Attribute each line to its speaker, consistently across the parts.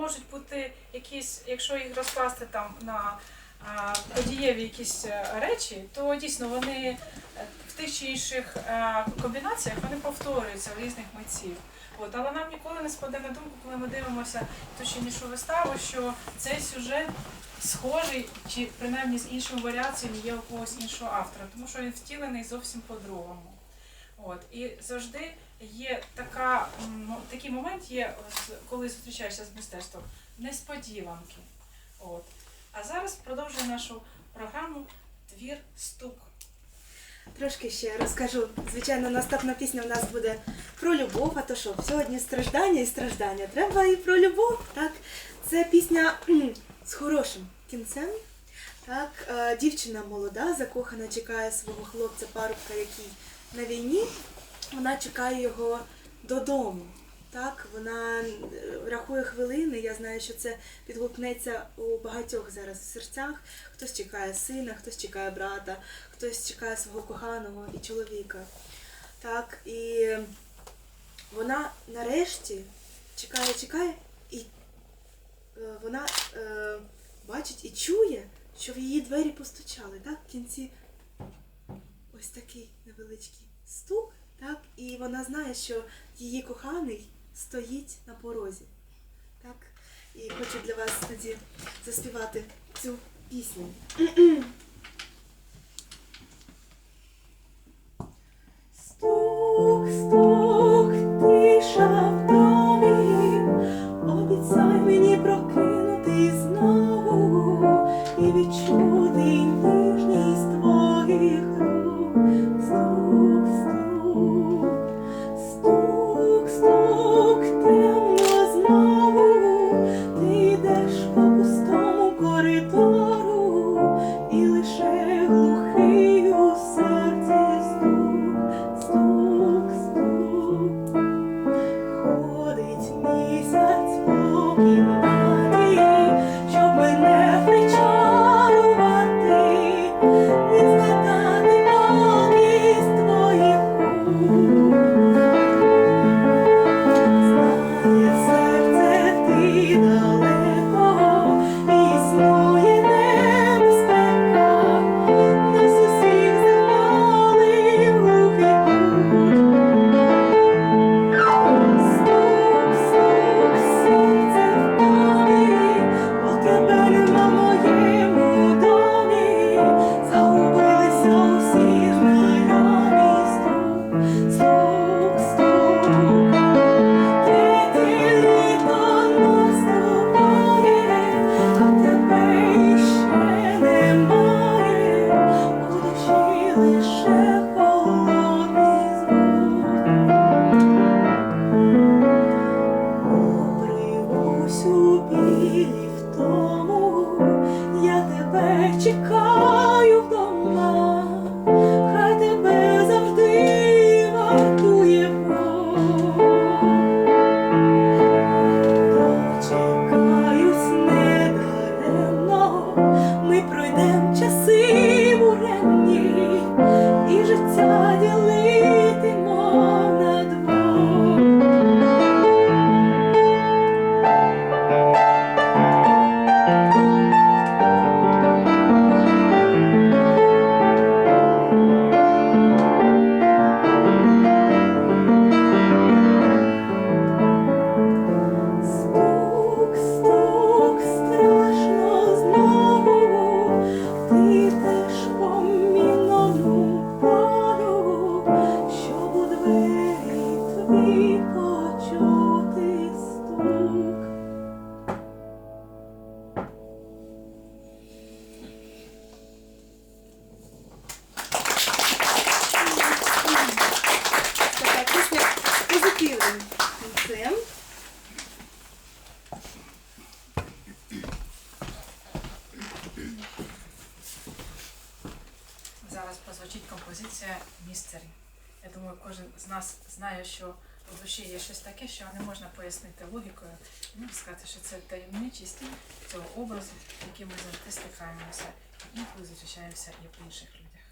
Speaker 1: можуть бути якісь, якщо їх розкласти там на подієві якісь е, речі, то дійсно вони е, в тих чи інших е, комбінаціях вони повторюються в різних митців. От, але нам ніколи не спаде на думку, коли ми дивимося ту чи іншу виставу, що цей сюжет схожий чи принаймні з іншими варіаціями є у когось іншого автора, тому що він втілений зовсім по-другому. От і завжди є така такий момент, є, коли зустрічаєшся з мистецтвом, несподіванки. От. А зараз продовжую нашу програму Твір стук.
Speaker 2: Трошки ще розкажу. Звичайно, наступна пісня у нас буде про любов. А то що, сьогодні страждання і страждання. Треба і про любов. Так? Це пісня з хорошим кінцем. Так, е, дівчина молода, закохана, чекає свого хлопця, парубка, який на війні. Вона чекає його додому. Так, вона е, рахує хвилини. Я знаю, що це підгукнеться у багатьох зараз в серцях. Хтось чекає сина, хтось чекає брата, хтось чекає свого коханого і чоловіка. Так, і вона нарешті чекає, чекає, і е, вона е, бачить і чує, що в її двері постучали. Так, в кінці ось такий невеличкий стук, так, і вона знає, що її коханий стоїть на порозі. Так, і хочу для вас тоді заспівати цю пісню.
Speaker 1: Містері. Я думаю, кожен з нас знає, що в душі є щось таке, що не можна пояснити логікою. Можна сказати, що це таємничість цього образу, яким ми завжди стикаємося, і інколи зустрічаємося і в інших людях.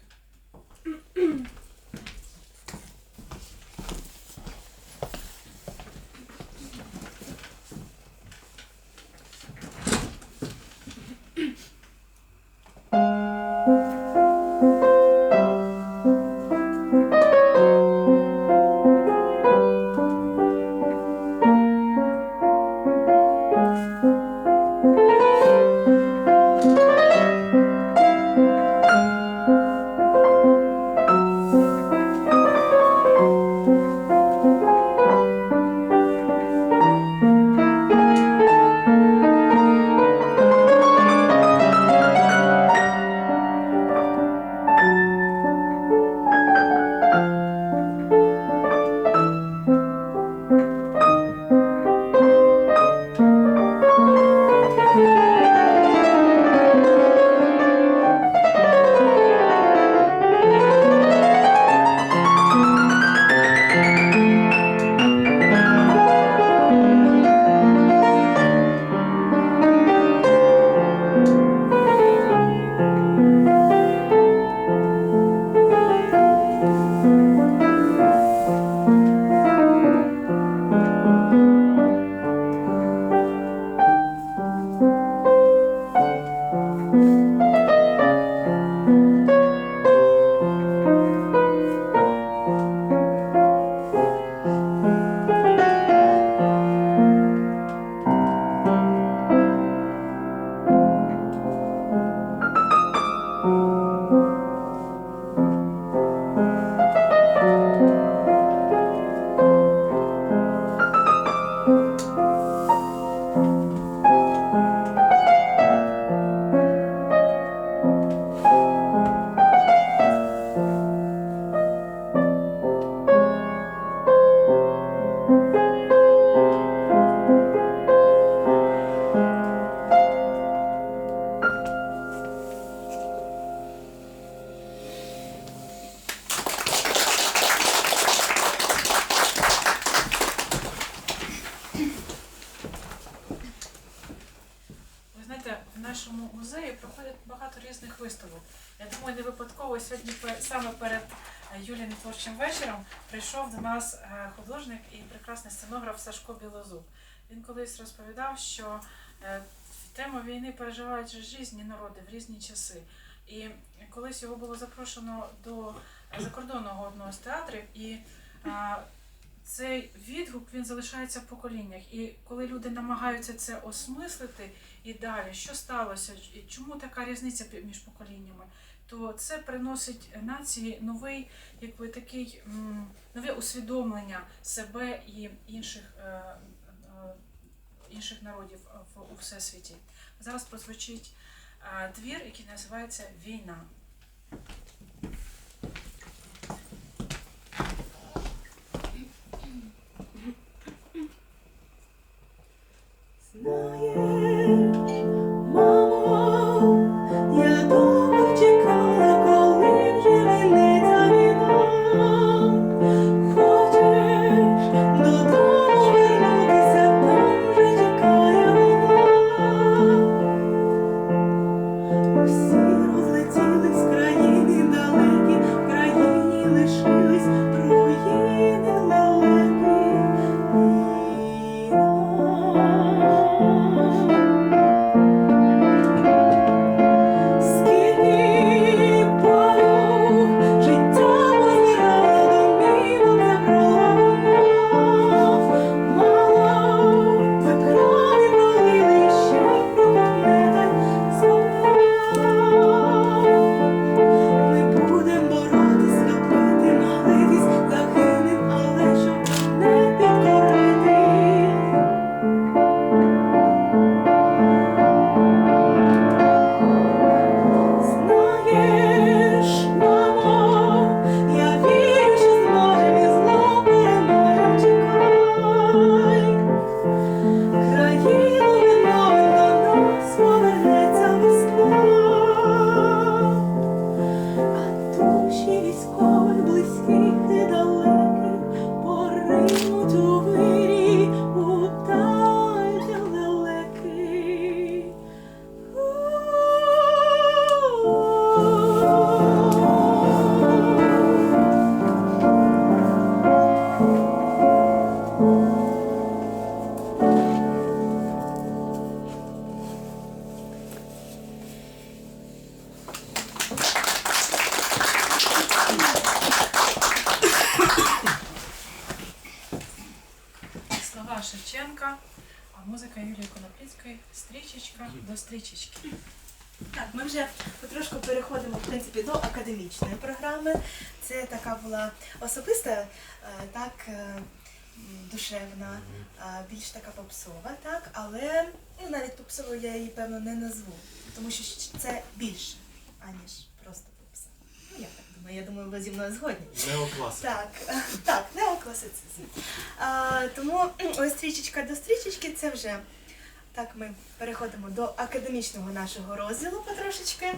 Speaker 1: Творчим вечором прийшов до нас е, художник і прекрасний сценограф Сашко Білозуб. Він колись розповідав, що е, тему війни переживають різні народи в різні часи. І колись його було запрошено до закордонного одного з театрів, і цей відгук він залишається в поколіннях. І коли люди намагаються це осмислити і далі, що сталося, і чому така різниця між поколіннями, то це приносить нації новий, якби такий нове усвідомлення себе і інших. е, е, Інших народів у всесвіті. Зараз прозвучить е, твір, який називається Війна. Музика Юлії Конопліцької Стрічечка до стрічечки.
Speaker 2: Так, ми вже потрошку переходимо в принципі до академічної програми. Це така була особиста, е, так е, душевна, е, більш така попсова, так, але навіть попсовою я її певно не назву, тому що це більше, аніж я думаю, я думаю, ви зі мною згодні.
Speaker 3: Неокласика.
Speaker 2: Так, так, неокласицизм. А, тому ось стрічечка до стрічечки це вже так ми переходимо до академічного нашого розділу потрошечки.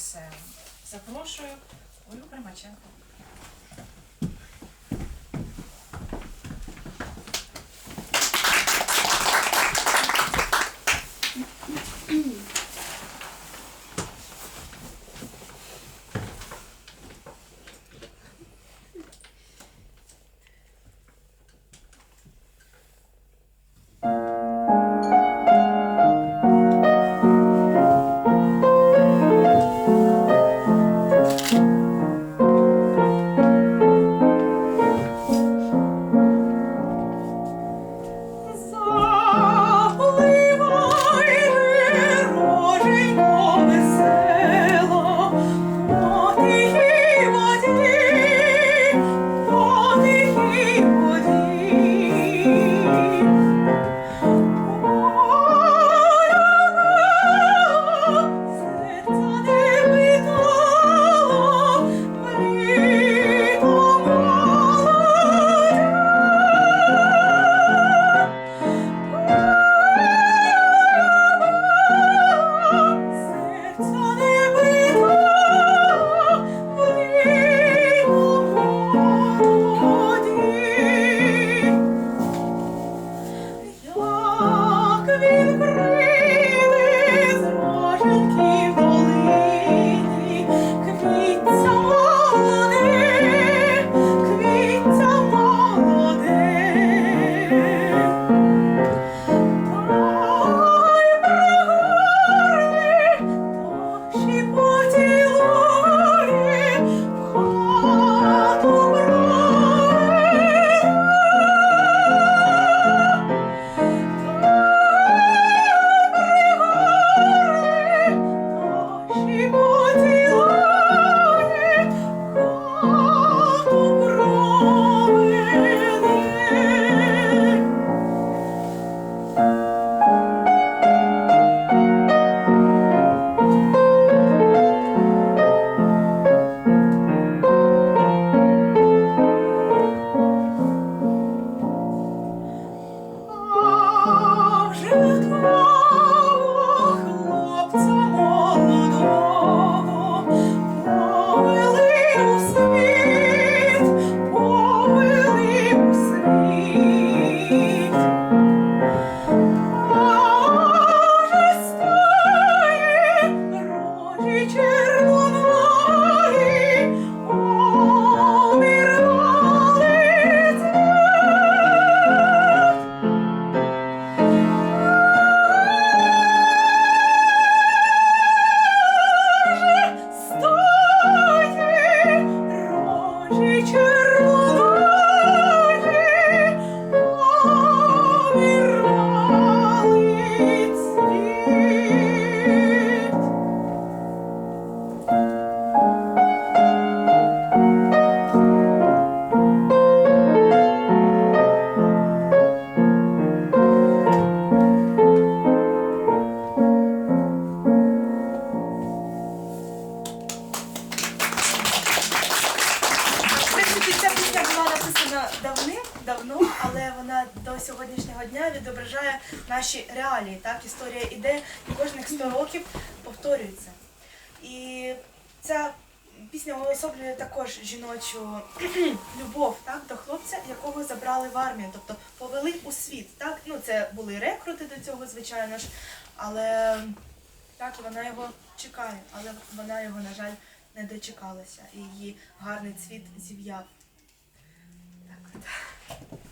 Speaker 2: Роженько. Запрошую Олю Примаченко.
Speaker 4: рожі
Speaker 5: написана давним-давно, але вона до сьогоднішнього дня відображає наші реалії. Так, історія іде і кожних 100 років повторюється. І ця пісня уособлює також жіночу любов так, до хлопця, якого забрали в армію, тобто повели у світ. Так? Ну, це були рекрути до цього, звичайно ж, але так, вона його чекає, але вона його, на жаль, не дочекалася, і її гарний цвіт зів'яв. フフフ。